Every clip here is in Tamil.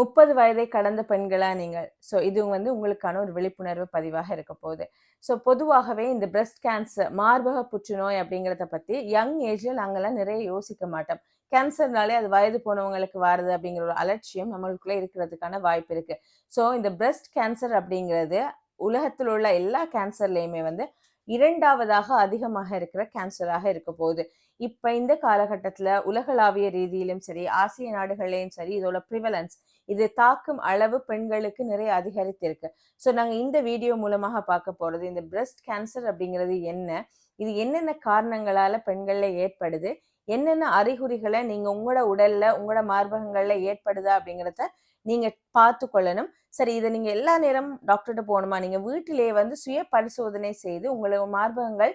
முப்பது வயதை கடந்த பெண்களா நீங்கள்? ஸோ இது வந்து உங்களுக்கான ஒரு விழிப்புணர்வு பதிவாக இருக்க போகுது. ஸோ பொதுவாகவே இந்த பிரஸ்ட் கேன்சர் மார்பக புற்றுநோய் அப்படிங்கிறத பற்றி யங் ஏஜில் நாங்கள்லாம் நிறைய யோசிக்க மாட்டோம். கேன்சர்னாலே அது வயது போனவங்களுக்கு வருது அப்படிங்கிற ஒரு அலட்சியம் நம்மளுக்குள்ளே இருக்கிறதுக்கான வாய்ப்பு இருக்கு. ஸோ இந்த பிரஸ்ட் கேன்சர் அப்படிங்கிறது உலகத்தில் உள்ள எல்லா கேன்சர்லேயுமே வந்து இரண்டாவதாக அதிகமாக இருக்கிற கேன்சராக இருக்க போகுது. இப்போ இந்த காலகட்டத்துல உலகளாவிய ரீதியிலும் சரி ஆசிய நாடுகள்லையும் சரி இதோட ப்ரிவலன்ஸ் இது தாக்கும் அளவு பெண்களுக்கு நிறைய அதிகரித்திருக்கு. ஸோ நாங்கள் இந்த வீடியோ மூலமாக பார்க்க போறது இந்த பிரஸ்ட் கேன்சர் அப்படிங்கிறது என்ன? இது என்னென்ன காரணங்களால பெண்கள்ல ஏற்படுது? என்னென்ன அறிகுறிகளை நீங்க உங்களோட உடல்ல உங்களோட மார்பகங்கள்ல ஏற்படுதா அப்படிங்கிறத நீங்க பார்த்து கொள்ளணும். சரி இதை நீங்க எல்லா நேரம் டாக்டர்கிட்ட போகணுமா? நீங்க வீட்டிலேயே வந்து சுய பரிசோதனை செய்து உங்களோட மார்பகங்கள்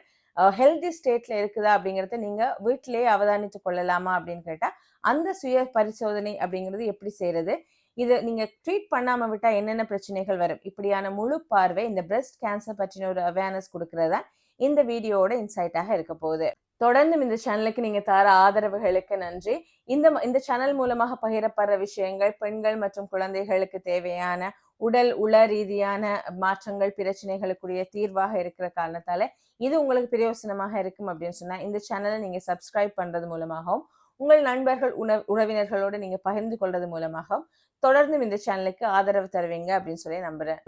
ஹெல்தி ஸ்டேட்ல இருக்குதா அப்படிங்கிறத நீங்க வீட்டிலேயே அவதானித்து கொள்ளலாமா அப்படின்னு கேட்டா அந்த சுய பரிசோதனை அப்படிங்கிறது எப்படி செய்யறது? இதை நீங்க ட்ரீட் பண்ணாம விட்டா என்னென்ன பிரச்சனைகள் வரும்? இப்படியான முழு பார்வை இந்த பிரஸ்ட் கேன்சர் பற்றின ஒரு அவேர்னஸ் கொடுக்கறதா இந்த வீடியோவோட இன்சைட்டாக இருக்க போகுது. தொடர்ந்தும் இந்த சேனலுக்கு நீங்க தர ஆதரவுகளுக்கு நன்றி. இந்த இந்த சேனல் மூலமாக பகிரப்படுற விஷயங்கள் பெண்கள் மற்றும் குழந்தைகளுக்கு தேவையான உடல் உள ரீதியான மாற்றங்கள் பிரச்சனைகளுக்குரிய தீர்வாக இருக்கிற காரணத்தால இது உங்களுக்கு பிரயோசனமாக இருக்கும் அப்படின்னு சொன்னா இந்த சேனலை நீங்க சப்ஸ்கிரைப் பண்றது மூலமாகவும் உங்கள் நண்பர்கள் உண உறவினர்களோடு நீங்க பகிர்ந்து கொள்றது மூலமாகவும் தொடர்ந்தும் இந்த சேனலுக்கு ஆதரவு தருவீங்க அப்படின்னு சொல்லி நம்புறேன்.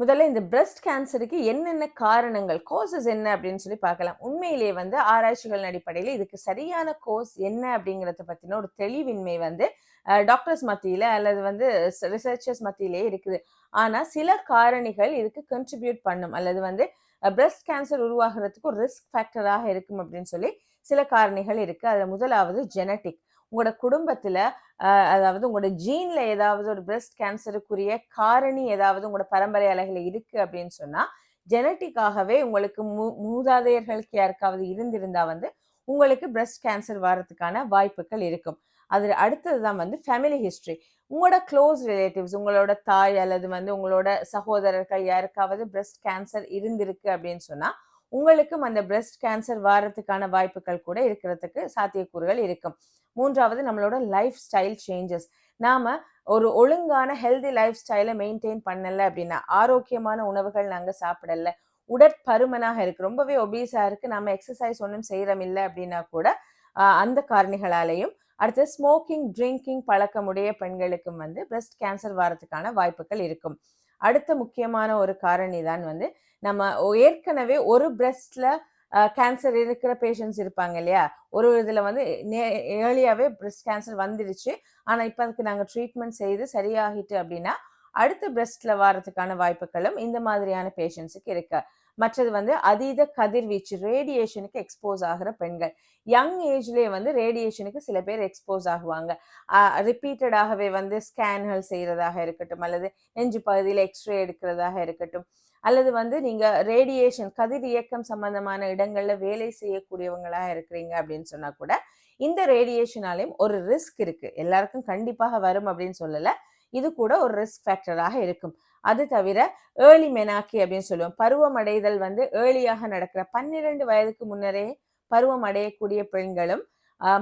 முதல்ல இந்த பிரஸ்ட் கேன்சருக்கு என்னென்ன காரணங்கள் கோர்சஸ் என்ன அப்படின்னு சொல்லி பார்க்கலாம். உண்மையிலேயே வந்து ஆராய்ச்சிகள் அடிப்படையில் இதுக்கு சரியான கோர்ஸ் என்ன அப்படிங்கிறத பற்றின ஒரு தெளிவின்மை வந்து டாக்டர்ஸ் மத்தியில் அல்லது வந்து ரிசர்ச்சர்ஸ் மத்தியிலே இருக்குது. ஆனால் சில காரணிகள் இதுக்கு கன்ட்ரிபியூட் பண்ணும். அல்லது வந்து பிரஸ்ட் கேன்சர் உருவாகிறதுக்கு ஒரு ரிஸ்க் ஃபேக்டராக இருக்கும் அப்படின்னு சொல்லி சில காரணிகள் இருக்குது அதில் முதலாவது ஜெனட்டிக் உங்களோட குடும்பத்தில் அதாவது உங்களோட ஜீன்ல ஏதாவது ஒரு பிரஸ்ட் கேன்சருக்குரிய காரணி ஏதாவது உங்களோட பரம்பரை அலைகள் இருக்கு அப்படின்னு சொன்னா ஜெனட்டிக்காகவே உங்களுக்கு மூ மூதாதையர்களுக்கு யாருக்காவது இருந்திருந்தா வந்து உங்களுக்கு பிரஸ்ட் கேன்சர் வர்றதுக்கான வாய்ப்புகள் இருக்கும். அது அடுத்தது தான் வந்து ஃபேமிலி ஹிஸ்ட்ரி உங்களோட க்ளோஸ் ரிலேட்டிவ்ஸ் உங்களோட தாய் அல்லது வந்து உங்களோட சகோதரர்கள் யாருக்காவது பிரஸ்ட் கேன்சர் இருந்திருக்கு அப்படின்னு சொன்னா உங்களுக்கும் அந்த பிரஸ்ட் கேன்சர் வாரத்துக்கான வாய்ப்புகள் கூட இருக்கிறதுக்கு சாத்தியக்கூறுகள் இருக்கும். மூன்றாவது நம்மளோட லைஃப் ஸ்டைல் சேஞ்சஸ் நாம ஒரு ஒழுங்கான ஹெல்தி லைஃப் ஸ்டைலை மெயின்டைன் பண்ணல அப்படின்னா ஆரோக்கியமான உணவுகள் நாங்கள் சாப்பிடல. உடற்பருமனாக இருக்கு. ரொம்பவே ஒபீஸா இருக்கு. நம்ம எக்ஸசைஸ் ஒன்றும் செய்யறோம் இல்லை அப்படின்னா கூட அந்த காரணிகளாலையும் அடுத்து ஸ்மோக்கிங் ட்ரிங்கிங் பழக்கமுடைய பெண்களுக்கும் வந்து பிரஸ்ட் கேன்சர் வரத்துக்கான வாய்ப்புகள் இருக்கும். அடுத்த முக்கியமான ஒரு காரணி தான் வந்து நம்ம ஏற்கனவே ஒரு பிரெஸ்ட்ல கேன்சர் இருக்கிற பேஷண்ட்ஸ் இருப்பாங்க இல்லையா? ஒரு இதில் வந்து ஏர்லியாகவே பிரெஸ்ட் கேன்சர் வந்துடுச்சு ஆனால் இப்போ அதுக்கு நாங்கள் ட்ரீட்மெண்ட் செய்து சரியாகிட்டு அப்படின்னா அடுத்த பிரஸ்ட்ல வரதுக்கான வாய்ப்புகளும் இந்த மாதிரியான பேஷண்ட்ஸுக்கு இருக்கு. மற்றது வந்து அதீத கதிர்வீச்சு ரேடியேஷனுக்கு எக்ஸ்போஸ் ஆகிற பெண்கள். யங் ஏஜ்லேயே வந்து ரேடியேஷனுக்கு சில பேர் எக்ஸ்போஸ் ஆகுவாங்க. ரிப்பீட்டடாகவே வந்து ஸ்கேன்கள் செய்கிறதாக இருக்கட்டும் அல்லது நெஞ்சு பகுதியில் எக்ஸ்ரே எடுக்கிறதாக இருக்கட்டும். அல்லது வந்து நீங்க ரேடியேஷன் கதிர் இயக்கம் சம்பந்தமான இடங்கள்ல வேலை செய்யக்கூடியவங்களா இருக்கிறீங்க அப்படின்னு சொன்னா கூட இந்த ரேடியேஷனாலையும் ஒரு ரிஸ்க் இருக்கு. எல்லாருக்கும் கண்டிப்பாக வரும் அப்படின்னு சொல்லல. இது கூட ஒரு ரிஸ்க் ஃபேக்டராக இருக்கும். அது தவிர ஏர்லி மெனாக்கி அப்படின்னு சொல்லுவோம். பருவம் அடைதல் வந்து ஏர்லியாக நடக்கிற பன்னிரெண்டு வயதுக்கு முன்னரே பருவம் அடையக்கூடிய பெண்களும்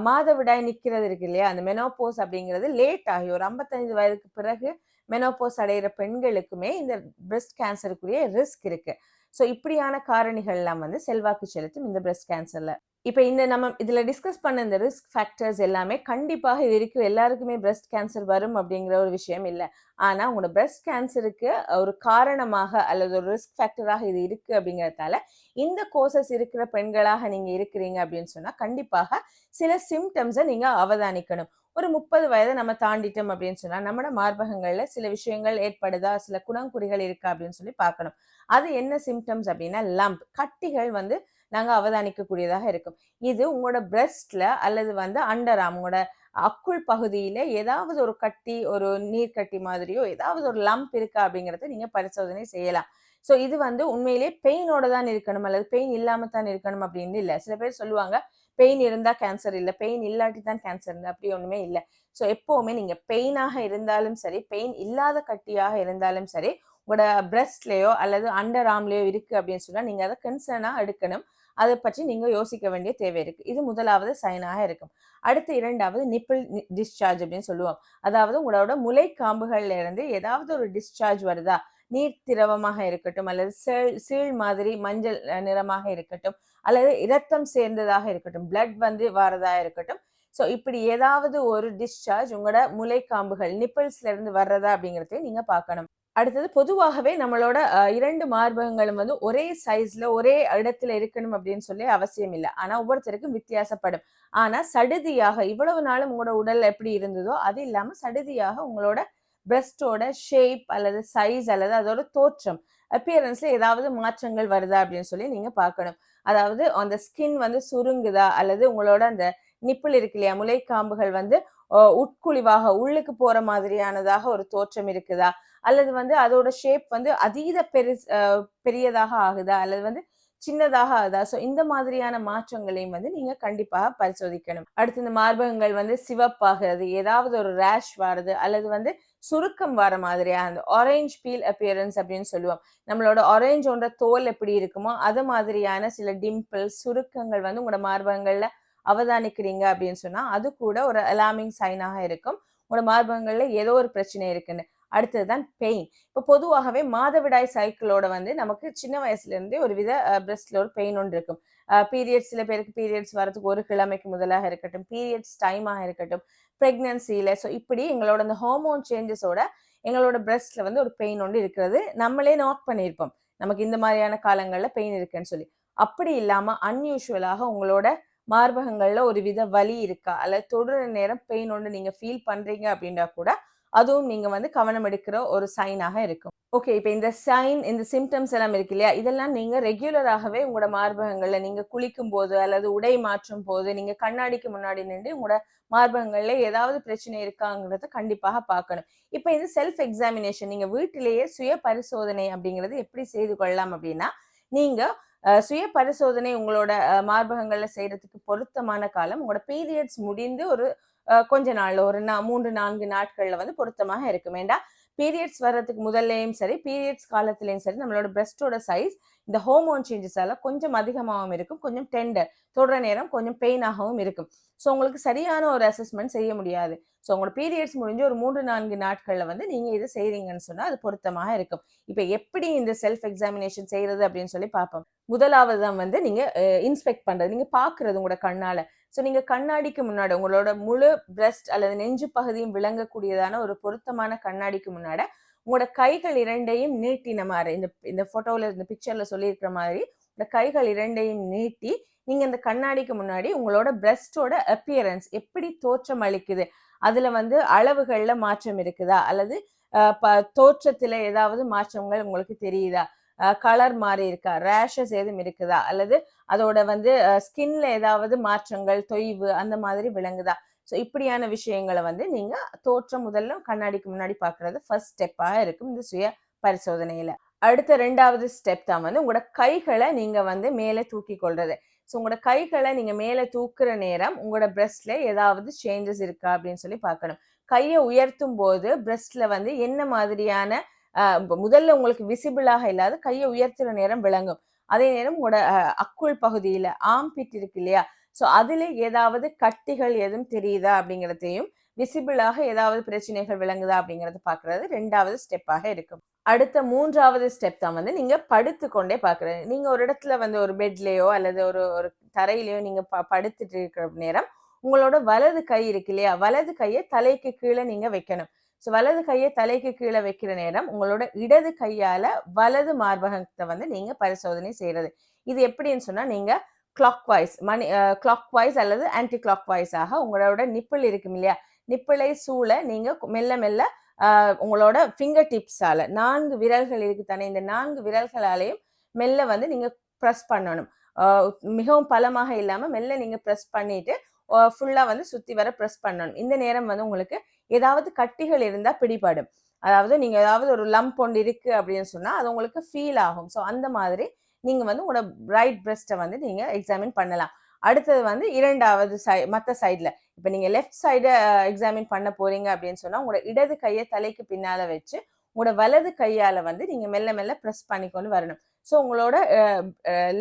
மாதவிடாய் நிற்கிறது இருக்கு இல்லையா? அந்த மெனோபோஸ் அப்படிங்கிறது லேட் ஆகி ஒரு ஐம்பத்தஞ்சு வயதுக்கு பிறகு மெனோபோஸ் அடைகிற பெண்களுக்குமே இந்த பிரஸ்ட் கேன்சருக்குரிய ரிஸ்க் இருக்கு. ஸோ இப்படியான காரணிகள்லாம் வந்து செல்வாக்கு செலுத்தும் இந்த பிரஸ்ட் கேன்சர்ல இப்போ இந்த நம்ம இதில் டிஸ்கஸ் பண்ண இந்த ரிஸ்க் ஃபேக்டர்ஸ் எல்லாமே கண்டிப்பாக இது இருக்கிற எல்லாருக்குமே பிரஸ்ட் கேன்சர் வரும் அப்படிங்கிற ஒரு விஷயம் இல்லை. ஆனால் உங்களோட பிரஸ்ட் கேன்சருக்கு ஒரு காரணமாக அல்லது ஒரு ரிஸ்க் ஃபேக்டராக இது இருக்குது அப்படிங்கிறதால இந்த கோர்சஸ் இருக்கிற பெண்களாக நீங்கள் இருக்கிறீங்க அப்படின்னு சொன்னால் கண்டிப்பாக சில சிம்டம்ஸை நீங்கள் அவதானிக்கணும். ஒரு முப்பது வயதை நம்ம தாண்டிட்டோம் அப்படின்னு சொன்னால் நம்மளோட மார்பகங்களில் சில விஷயங்கள் ஏற்படுதா? சில குணங்குறிகள் இருக்கா? அப்படின்னு சொல்லி பார்க்கணும். அது என்ன சிம்டம்ஸ் அப்படின்னா லம்ப் கட்டிகள் வந்து நாங்கள் அவதானிக்கக்கூடியதாக இருக்கும். இது உங்களோட பிரெஸ்ட்ல அல்லது வந்து அண்டர் உங்களோட அக்குள் பகுதியில ஏதாவது ஒரு கட்டி ஒரு நீர் கட்டி மாதிரியோ ஏதாவது ஒரு லம்ப் இருக்கா அப்படிங்கறத நீங்க பரிசோதனை செய்யலாம். ஸோ இது வந்து உண்மையிலேயே பெயினோட தான் இருக்கணும் அல்லது பெயின் இல்லாம தான் இருக்கணும் அப்படின்னு இல்லை. சில பேர் சொல்லுவாங்க பெயின் இருந்தால் கேன்சர் இல்லை பெயின் இல்லாட்டி தான் கேன்சர் இல்லை. அப்படி ஒன்றுமே இல்லை. ஸோ எப்போவுமே நீங்கள் பெயினாக இருந்தாலும் சரி பெயின் இல்லாத கட்டியாக இருந்தாலும் சரி உங்களோட பிரெஸ்ட்லேயோ அல்லது அண்டர் ஆர்ம்லேயோ இருக்குது அப்படின்னு சொன்னால் நீங்கள் அதை கன்சர்னாக எடுக்கணும். அதை பற்றி நீங்கள் யோசிக்க வேண்டிய தேவை இருக்குது இது முதலாவது சைனாக இருக்கும். அடுத்து இரண்டாவது நிப்பிள் டிஸ்சார்ஜ் அப்படின்னு சொல்லுவோம். அதாவது உங்களோட முளை காம்புகள்ல இருந்து ஏதாவது ஒரு டிஸ்சார்ஜ் வருதா? நீர் திரவமாக இருக்கட்டும் அல்லது சீழ் சீழ் மாதிரி மஞ்சள் நிறமாக இருக்கட்டும் அல்லது இரத்தம் சேர்ந்ததாக இருக்கட்டும் பிளட் வந்து வரதா இருக்கட்டும். ஸோ இப்படி ஏதாவது ஒரு டிஸ்சார்ஜ் உங்களோட முளைக்காம்புகள் நிப்பிள்ஸ்ல இருந்து வர்றதா அப்படிங்கிறதையும் நீங்க பார்க்கணும். அடுத்தது பொதுவாகவே நம்மளோட இரண்டு மார்பகங்களும் வந்து ஒரே சைஸ்ல ஒரே இடத்துல இருக்கணும் அப்படின்னு சொல்லி அவசியம் இல்லை. ஆனா ஒவ்வொருத்தருக்கும் வித்தியாசப்படும். ஆனா சடுதியாக இவ்வளவு நாளும் உங்களோட உடல் எப்படி இருந்ததோ அது இல்லாம சடுதியாக உங்களோட பிரஸ்டோட ஷேப் அல்லது சைஸ் அல்லது அதோட தோற்றம் அப்பியரன்ஸ்ல ஏதாவது மாற்றங்கள் வருதா அப்படின்னு சொல்லி நீங்க பார்க்கணும். அதாவது அந்த ஸ்கின் வந்து சுருங்குதா? அல்லது உங்களோட அந்த நிப்பிள் இருக்கு இல்லையா முலைக்காம்புகள் வந்து உட்குழிவாக உள்ளுக்கு போற மாதிரியானதாக ஒரு தோற்றம் இருக்குதா? அல்லது வந்து அதோட ஷேப் வந்து அதீத பெரு பெரியதாக ஆகுதா? அல்லது வந்து சின்னதாக ஆகுதா? ஸோ இந்த மாதிரியான மாற்றங்களையும் வந்து நீங்க கண்டிப்பாக பரிசோதிக்கணும். அடுத்து இந்த மார்பகங்கள் வந்து சிவப்பாகிறது ஏதாவது ஒரு ரேஷ் வருது அல்லது வந்து சுருக்கம் வர மாதிரியா? அந்த ஆரேஞ்ச் பீல் அப்பியரன்ஸ் அப்படின்னு சொல்லுவோம். நம்மளோட ஆரேஞ்சோட தோல் எப்படி இருக்குமோ அது மாதிரியான சில டிம்பிள் சுருக்கங்கள் வந்து உங்களோட மார்பகங்கள்ல அவதானிக்கிறீங்க அப்படின்னு சொன்னா அது கூட ஒரு அலாமிங் சைனாக இருக்கும். உங்களோட மார்பகங்கள்ல ஏதோ ஒரு பிரச்சனை இருக்குன்னு. அடுத்தது தான் பெயின் இப்போ பொதுவாகவே மாதவிடாய் சைக்கிளோட வந்து நமக்கு சின்ன வயசுலேருந்தே ஒரு வித பிரஸ்ட்ல ஒரு பெயின் ஒன்று இருக்கும். பீரியட்ஸ் சில பேருக்கு பீரியட்ஸ் வரதுக்கு ஒரு கிழமைக்கு முதலாக இருக்கட்டும் பீரியட்ஸ் டைமாக இருக்கட்டும் ப்ரெக்னன்சியில் ஸோ இப்படி எங்களோட அந்த ஹார்மோன் சேஞ்சஸோட எங்களோட பிரஸ்ட்ல வந்து ஒரு பெயின் ஒன்று இருக்கிறது. நம்மளே நோட் பண்ணியிருப்போம். நமக்கு இந்த மாதிரியான காலங்களில் பெயின் இருக்குன்னு சொல்லி. அப்படி இல்லாமல் அன்யூஷுவலாக உங்களோட மார்பகங்களில் ஒரு வித வலி இருக்கா? அல்லது தொடுற நேரம் பெயின் ஒன்று நீங்கள் ஃபீல் பண்ணுறீங்க அப்படின்னா கூட அதுவும் நீங்க வந்து கவனம் எடுக்கிற ஒரு சைனாக இருக்கும். ஓகே இப்போ இந்த சைன் இந்த சிம்டம்ஸ் எல்லாம் இருக்கு இல்லையா? இதெல்லாம் நீங்க ரெகுலராகவே உங்களோட மார்பகங்கள்ல நீங்க குளிக்கும் போது அல்லது உடை மாற்றும் போது நீங்க கண்ணாடிக்கு முன்னாடி நின்று உங்களோட மார்பகங்கள்ல ஏதாவது பிரச்சனை இருக்காங்கிறத கண்டிப்பாக பார்க்கணும். இப்போ இந்த செல்ஃப் எக்ஸாமினேஷன் நீங்க வீட்டிலேயே சுய பரிசோதனை அப்படிங்கிறது எப்படி செய்து கொள்ளலாம் அப்படின்னா நீங்க சுய பரிசோதனை உங்களோட மார்பகங்கள்ல செய்யறதுக்கு பொருத்தமான காலம் உங்களோட பீரியட்ஸ் முடிந்து ஒரு கொஞ்ச நாள்ல ஒரு நா- மூன்று நான்கு நாட்கள்ல வந்து பொருத்தமாக இருக்கும் ஏண்டா பீரியட்ஸ் வர்றதுக்கு முதல்லையும் சரி பீரியட்ஸ் காலத்துலயும் சரி நம்மளோட பிரஸ்டோட சைஸ் இந்த ஹோமோன் சேஞ்சஸால கொஞ்சம் அதிகமாகவும் இருக்கும் கொஞ்சம் டெண்டர் தொடர நேரம் கொஞ்சம் பெயினாகவும் இருக்கும். ஸோ உங்களுக்கு சரியான ஒரு அசஸ்மெண்ட் செய்ய முடியாது. ஸோ உங்களோட பீரியட்ஸ் முடிஞ்சு ஒரு மூன்று நான்கு நாட்களில் வந்து நீங்கள் இதை செய்கிறீங்கன்னு சொன்னால் அது பொருத்தமாக இருக்கும். இப்போ எப்படி இந்த செல்ஃப் எக்ஸாமினேஷன் செய்கிறது அப்படின்னு சொல்லி பார்ப்போம். முதலாவது தான் வந்து நீங்கள் இன்ஸ்பெக்ட் பண்ணுறது நீங்கள் பார்க்குறது உங்களோட கண்ணால். ஸோ நீங்கள் கண்ணாடிக்கு முன்னாடி உங்களோட முழு பிரஸ்ட் அல்லது நெஞ்சு பகுதியும் விளங்கக்கூடியதான ஒரு பொருத்தமான கண்ணாடிக்கு முன்னாடி உங்களோட கைகள் இரண்டையும் நீட்டின மாதிரி இந்த இந்த போட்டோல இந்த பிக்சர்ல சொல்லியிருக்கிற மாதிரி இந்த கைகள் இரண்டையும் நீட்டி நீங்க இந்த கண்ணாடிக்கு முன்னாடி உங்களோட பிரஸ்டோட அப்பியரன்ஸ் எப்படி தோற்றம் அளிக்குது? அதுல வந்து அளவுகள்ல மாற்றம் இருக்குதா? அல்லது ப- தோற்றத்துல ஏதாவது மாற்றங்கள் உங்களுக்கு தெரியுதா? கலர் மாறி இருக்கா? ரேஷஸ் எதுவும் இருக்குதா? அல்லது அதோட வந்து ஸ்கின்ல ஏதாவது மாற்றங்கள் தொய்வு அந்த மாதிரி விளங்குதா? ஸோ இப்படியான விஷயங்களை வந்து நீங்கள் தோற்றம் முதல்ல கண்ணாடிக்கு முன்னாடி பார்க்குறது ஃபர்ஸ்ட் ஸ்டெப்பாக இருக்கும் இந்த சுய பரிசோதனையில். அடுத்த ரெண்டாவது ஸ்டெப் தான் வந்து உங்களோட கைகளை நீங்கள் வந்து மேலே தூக்கி கொள்வது ஸோ உங்களோட கைகளை நீங்கள் மேலே தூக்குற நேரம் உங்களோட பிரஸ்ட்ல ஏதாவது சேஞ்சஸ் இருக்கா அப்படின்னு சொல்லி பார்க்கணும். கையை உயர்த்தும் போது பிரஸ்ட்ல வந்து என்ன மாதிரியான முதல்ல உங்களுக்கு விசிபிளாக இல்லாத கையை உயர்த்துற நேரம் விளங்கும். அதே நேரம் உங்களோட அக்குள் பகுதியில் ஆம்பிட் இருக்கு இல்லையா? ஸோ அதில் ஏதாவது கட்டிகள் எதுவும் தெரியுதா அப்படிங்கிறதையும் விசிபிளாக ஏதாவது பிரச்சனைகள் விளங்குதா அப்படிங்கிறத பார்க்கறது ரெண்டாவது ஸ்டெப்பாக இருக்கும். அடுத்த மூன்றாவது ஸ்டெப் தான் வந்து நீங்கள் படுத்துக்கொண்டே பார்க்குறது. நீங்கள் ஒரு இடத்துல வந்து ஒரு பெட்லேயோ அல்லது ஒரு ஒரு தரையிலையோ நீங்கள் ப- படுத்துட்டு இருக்கிற நேரம் உங்களோட வலது கை இருக்கு இல்லையா? வலது கையை தலைக்கு கீழே நீங்கள் வைக்கணும். ஸோ வலது கையை தலைக்கு கீழே வைக்கிற நேரம் உங்களோட இடது கையால் வலது மார்பகத்தை வந்து நீங்கள் பரிசோதனை செய்கிறது இது எப்படின்னு சொன்னால் நீங்கள் கிளாக்வைஸ் மணி கிளாக்வைஸ் அல்லது ஆன்டி கிளாக் ஆக உங்களோட நிப்பிள் இருக்கும் இல்லையா? நிப்பிளை சூழ நீங்க மெல்ல மெல்ல உங்களோட ஃபிங்கர் டிப்ஸால நான்கு விரல்கள் இருக்கு தானே இந்த நான்கு விரல்களாலையும் மெல்ல வந்து நீங்க ப்ரெஸ் பண்ணணும். மிகவும் பலமாக இல்லாம மெல்ல நீங்க ப்ரெஸ் பண்ணிட்டு ஃபுல்லா வந்து சுத்தி வர ப்ரெஸ் பண்ணணும். இந்த நேரம் வந்து உங்களுக்கு ஏதாவது கட்டிகள் இருந்தா பிடிபடும். அதாவது நீங்க ஏதாவது ஒரு லம்ப் ஒன்று இருக்கு அப்படின்னு சொன்னா அது உங்களுக்கு ஃபீல் ஆகும். ஸோ அந்த மாதிரி நீங்கள் வந்து உங்களோட ரைட் பிரெஸ்ட்டை வந்து நீங்கள் எக்ஸாமின் பண்ணலாம். அடுத்தது வந்து இரண்டாவது சை மற்ற சைடில் இப்போ நீங்கள் லெஃப்ட் சைடை எக்ஸாமின் பண்ண போகிறீங்க அப்படின்னு சொன்னால் உங்களோட இடது கையை தலைக்கு பின்னால் வச்சு உங்களோட வலது கையால் வந்து நீங்கள் மெல்ல மெல்ல ப்ரெஸ் பண்ணிக்கொண்டு வரணும். ஸோ உங்களோட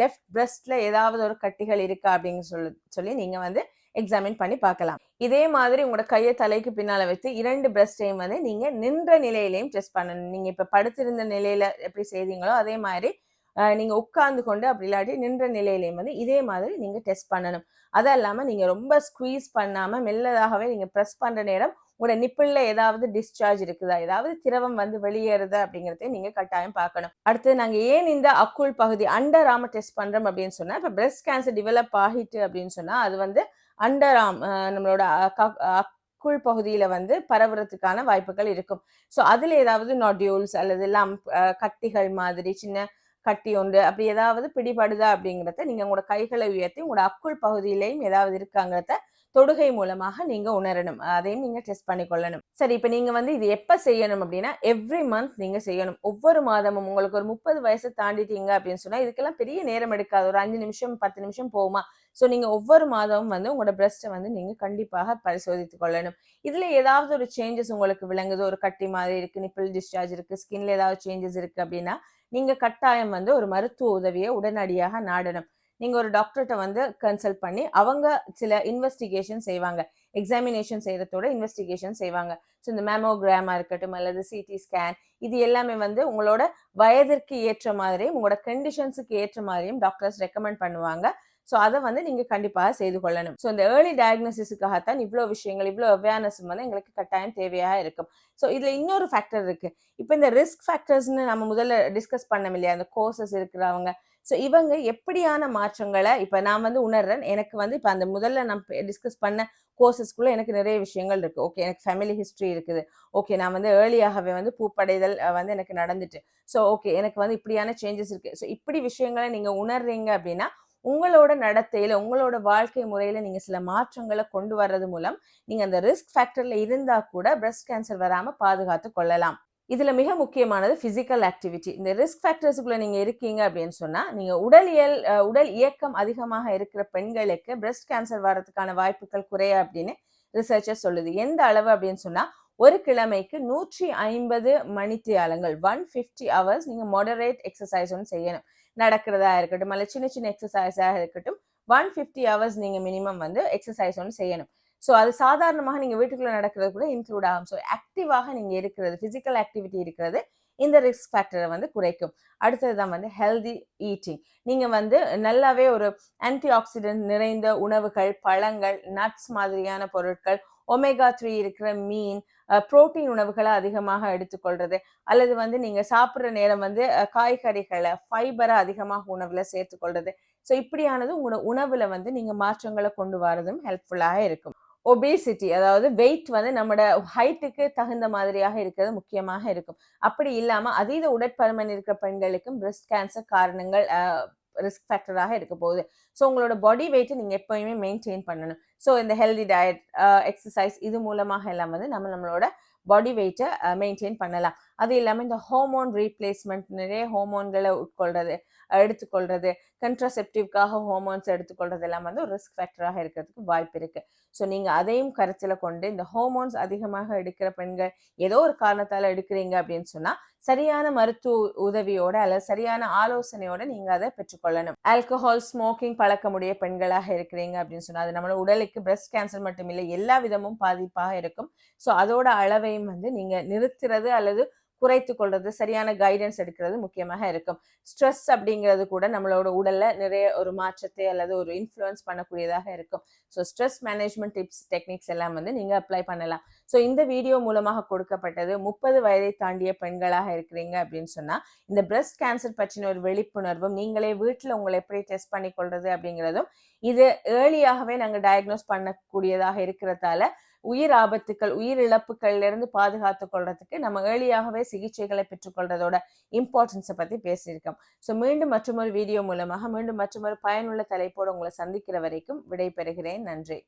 லெஃப்ட் பிரஸ்ட்ல ஏதாவது ஒரு கட்டிகள் இருக்கா அப்படின்னு சொல்லி சொல்லி நீங்கள் வந்து எக்ஸாமின் பண்ணி பார்க்கலாம். இதே மாதிரி உங்களோட கையை தலைக்கு பின்னால் வைத்து இரண்டு பிரஸ்டையும் வந்து நீங்கள் நின்ற நிலையிலையும் டெஸ்ட் பண்ணணும். நீங்கள் இப்போ படுத்திருந்த நிலையில் எப்படி செய்தீங்களோ அதே மாதிரி நீங்கள் உட்கார்ந்து கொண்டு அப்படி இல்லாட்டி நின்ற நிலையிலையும் வந்து இதே மாதிரி நீங்கள் டெஸ்ட் பண்ணணும். அது இல்லாமல் நீங்கள் ரொம்ப ஸ்குவீஸ் பண்ணாமல் மெல்லதாகவே நீங்கள் ப்ரெஸ் பண்ணுற நேரம் உங்களோட நிப்பிளில் ஏதாவது டிஸ்சார்ஜ் இருக்குதா? ஏதாவது திரவம் வந்து வெளியேறுது? அப்படிங்கிறத நீங்கள் கட்டாயம் பார்க்கணும். அடுத்து நாங்கள் ஏன் இந்த அக்குள் பகுதி அண்டர் ஆம டெஸ்ட் பண்ணுறோம் அப்படின்னு சொன்னால் இப்போ பிரஸ்ட் கேன்சர் டிவலப் ஆகிட்டு அப்படின்னு சொன்னால் அது வந்து அண்டர் ஆம் நம்மளோட அ- க- அக்குள் பகுதியில் வந்து பரவுறதுக்கான வாய்ப்புகள் இருக்கும். ஸோ அதில் ஏதாவது நாட்யூல்ஸ் அல்லது லம்ப் கட்டிகள் மாதிரி சின்ன கட்டி ஒன்று அப்படி ஏதாவது பிடிபடுதா அப்படிங்கிறத நீங்கள் உங்களோட கைகளை உயர்த்தி உங்களோட அக்குள் பகுதியிலையும் ஏதாவது இருக்காங்கிறத தொடுகை மூலமாக நீங்க உணரணும். அதையும் நீங்க டெஸ்ட் பண்ணி கொள்ளணும். சரி இப்ப நீங்க வந்து இது எப்ப செய்யணும் அப்படின்னா எவ்ரி மந்த் நீங்க செய்யணும். ஒவ்வொரு மாதமும் உங்களுக்கு ஒரு முப்பது வயசு தாண்டிட்டீங்க அப்படின்னு சொன்னா இதுக்கெல்லாம் பெரிய நேரம் எடுக்காது. ஒரு அஞ்சு நிமிஷம் பத்து நிமிஷம் போகுமா? ஸோ நீங்க ஒவ்வொரு மாதமும் வந்து உங்களோட பிரஸ்ட்டை வந்து நீங்க கண்டிப்பாக பரிசோதித்துக் கொள்ளணும். இதுல ஏதாவது ஒரு சேஞ்சஸ் உங்களுக்கு விளங்குது? ஒரு கட்டி மாதிரி இருக்கு நிப்பிள் டிஸ்சார்ஜ் இருக்கு ஸ்கின்ல ஏதாவது சேஞ்சஸ் இருக்கு அப்படின்னா நீங்க கட்டாயம் வந்து ஒரு மருத்துவ உதவியை உடனடியாக நாடணும். நீங்க ஒரு டாக்டர்கிட்ட வந்து கன்சல்ட் பண்ணி அவங்க சில இன்வெஸ்டிகேஷன் செய்வாங்க. எக்ஸாமினேஷன் செய்யறதோட இன்வெஸ்டிகேஷன் செய்வாங்க. ஸோ இந்த மேமோகிராமா இருக்கட்டும் அல்லது சிடி ஸ்கேன் இது எல்லாமே வந்து உங்களோட வயதிற்கு ஏற்ற மாதிரியும் உங்களோட கண்டிஷன்ஸுக்கு ஏற்ற மாதிரியும் டாக்டர்ஸ் ரெக்கமெண்ட் பண்ணுவாங்க. ஸோ அதை வந்து நீங்க கண்டிப்பாக செய்து கொள்ளணும். ஸோ இந்த ஏர்லி டயக்னோசிஸுக்காகத்தான் இவ்வளோ விஷயங்கள் இவ்வளோ அவேர்னஸ் வந்து எங்களுக்கு கட்டாயம் தேவையாக இருக்கும். ஸோ இதுல இன்னொரு ஃபேக்டர் இருக்கு. இப்போ இந்த ரிஸ்க் ஃபேக்டர்ஸ்னு நம்ம முதல்ல டிஸ்கஸ் பண்ணோம் இல்லையா? அந்த கோர்சஸ் இருக்கிறவங்க ஸோ இவங்க எப்படியான மாற்றங்களை இப்போ நான் வந்து உணர்றேன். எனக்கு வந்து இப்போ அந்த முதல்ல நான் டிஸ்கஸ் பண்ண கோர்சஸ்க்குள்ளே எனக்கு நிறைய விஷயங்கள் இருக்கு. ஓகே எனக்கு ஃபேமிலி ஹிஸ்ட்ரி இருக்குது. ஓகே நான் வந்து ஏர்லியாகவே வந்து பூப்படைதல் வந்து எனக்கு நடந்துட்டு. ஸோ ஓகே எனக்கு வந்து இப்படியான சேஞ்சஸ் இருக்கு. ஸோ இப்படி விஷயங்களை நீங்கள் உணர்றீங்க அப்படின்னா உங்களோட நடத்தையில உங்களோட வாழ்க்கை முறையில நீங்க சில மாற்றங்களை கொண்டு வர்றது மூலம் நீங்க அந்த ரிஸ்க் ஃபேக்டர்ல இருந்தா கூட பிரஸ்ட் கேன்சர் வராம பாதுகாத்து கொள்ளலாம். இதில் மிக முக்கியமானது ஃபிசிக்கல் ஆக்டிவிட்டி இந்த ரிஸ்க் ஃபேக்டர்ஸுக்குள்ளே நீங்கள் இருக்கீங்க அப்படின்னு சொன்னால் நீங்கள் உடலியல் உடல் இயக்கம் அதிகமாக இருக்கிற பெண்களுக்கு பிரஸ்ட் கேன்சர் வர்றதுக்கான வாய்ப்புகள் குறைய அப்படின்னு ரிசர்ச்சர் சொல்லுது. எந்த அளவு அப்படின்னு சொன்னால் ஒரு கிழமைக்கு நூற்றி ஐம்பது மணித்தியாலங்கள் ஒன் ஃபிஃப்டி ஹவர்ஸ் நீங்கள் மாடரேட் எக்ஸசைஸ் ஒன்று செய்யணும். நடக்கிறதா இருக்கட்டும் அல்ல சின்ன சின்ன எக்ஸசைஸாக இருக்கட்டும் ஒன் ஃபிஃப்டி ஹவர்ஸ் நீங்கள் மினிமம் வந்து எக்ஸசைஸ் ஒன்று செய்யணும். ஸோ அது சாதாரணமாக நீங்கள் வீட்டுக்குள்ளே நடக்கிறது கூட இன்க்ளூட் ஆகும். ஸோ ஆக்டிவாக நீங்கள் இருக்கிறது ஃபிசிக்கல் ஆக்டிவிட்டி இருக்கிறது இந்த ரிஸ்க் ஃபேக்டரை வந்து குறைக்கும். அடுத்தது தான் வந்து ஹெல்தி ஈட்டிங் நீங்கள் வந்து நல்லாவே ஒரு ஆன்டி ஆக்சிடென்ட் நிறைந்த உணவுகள் பழங்கள் நட்ஸ் மாதிரியான பொருட்கள் ஒமேகா த்ரீ இருக்கிற மீன் புரோட்டீன் உணவுகளை அதிகமாக எடுத்துக்கொள்றது. அல்லது வந்து நீங்கள் சாப்பிட்ற நேரம் வந்து காய்கறிகளை ஃபைபரை அதிகமாக உணவில் சேர்த்துக்கொள்றது. ஸோ இப்படியானது உங்களோட உணவில் வந்து நீங்கள் மாற்றங்களை கொண்டு வரதும் ஹெல்ப்ஃபுல்லாக இருக்கும். ஒபேசிட்டி அதாவது வெயிட் வந்து நம்மளோட ஹைட்டுக்கு தகுந்த மாதிரியாக இருக்கிறது முக்கியமாக இருக்கும். அப்படி இல்லாமல் அதீத உடற்பருமன் இருக்கிற பெண்களுக்கும் பிரஸ்ட் கேன்சர் காரணங்கள் ரிஸ்க் ஃபேக்டராக இருக்க போகுது. ஸோ உங்களோட பாடி வெயிட்டை நீங்கள் எப்போயுமே மெயின்டைன் பண்ணணும். ஸோ இந்த ஹெல்தி டயட் எக்ஸசைஸ் இது மூலமாக எல்லாம் வந்து நம்ம நம்மளோட பாடி வெயிட்டை மெயின்டைன் பண்ணலாம். அது இல்லாமல் இந்த ஹோமோன் ரீப்ளேஸ்மெண்ட் நிறைய ஹோமோன்களை உட்கொள்றது அஹ் எடுத்துக்கொள்றது. கன்ட்ராசெப்டிவ்காக ஹோமோன்ஸ் எடுத்துக்கொள்றது எல்லாம் வந்து ஒரு ரிஸ்க் ஃபேக்டராக இருக்கிறதுக்கு வாய்ப்பு இருக்கு. ஸோ நீங்க அதையும் கருத்தில் கொண்டு இந்த ஹோமோன்ஸ் அதிகமாக எடுக்கிற பெண்கள் ஏதோ ஒரு காரணத்தால் எடுக்கிறீங்க அப்படின்னு சொன்னா சரியான மருத்துவ உதவியோட அல்லது சரியான ஆலோசனையோட நீங்க அதை பெற்றுக்கொள்ளணும். ஆல்கஹால் ஸ்மோக்கிங் பழக்கமுடைய பெண்களாக இருக்கிறீங்க அப்படின்னு சொன்னா அது நம்மளோட உடலுக்கு பிரஸ்ட் கேன்சர் மட்டும் இல்லை எல்லா விதமும் பாதிப்பாக இருக்கும். ஸோ அதோட அளவையும் வந்து நீங்க நிறுத்துறது அல்லது குறைத்து கொள்வது சரியான கைடன்ஸ் எடுக்கிறது முக்கியமாக இருக்கும். ஸ்ட்ரெஸ் அப்படிங்கிறது கூட நம்மளோட உடல்ல நிறைய ஒரு மாற்றத்தை அல்லது ஒரு இன்ஃப்ளூயன்ஸ் பண்ணக்கூடியதாக இருக்கும். So stress management tips techniques எல்லாம் வந்து நீங்க அப்ளை பண்ணலாம். ஸோ இந்த வீடியோ மூலமாக கொடுக்கப்பட்டது முப்பது வயதை தாண்டிய பெண்களாக இருக்கிறீங்க அப்படின்னு சொன்னா இந்த பிரஸ்ட் கேன்சர் பற்றின ஒரு விழிப்புணர்வும் நீங்களே வீட்டில் உங்களை எப்படி டெஸ்ட் பண்ணி கொள்றது அப்படிங்கிறதும் இது ஏர்லியாகவே நாங்கள் டயக்னோஸ் பண்ணக்கூடியதாக இருக்கிறதால உயிர் ஆபத்துக்கள் உயிர் இழப்புகள்ல இருந்து பாதுகாத்து கொள்றதுக்கு நம்ம ஏர்லியாகவே சிகிச்சைகளை பெற்றுக்கொள்றதோட இம்பார்ட்டன்ஸை பத்தி பேசியிருக்கோம். ஸோ மீண்டும் மற்றொரு வீடியோ மூலமாக மீண்டும் மற்றொரு பயனுள்ள தலைப்போடு உங்களை சந்திக்கிற வரைக்கும் விடை பெறுகிறேன் நன்றி.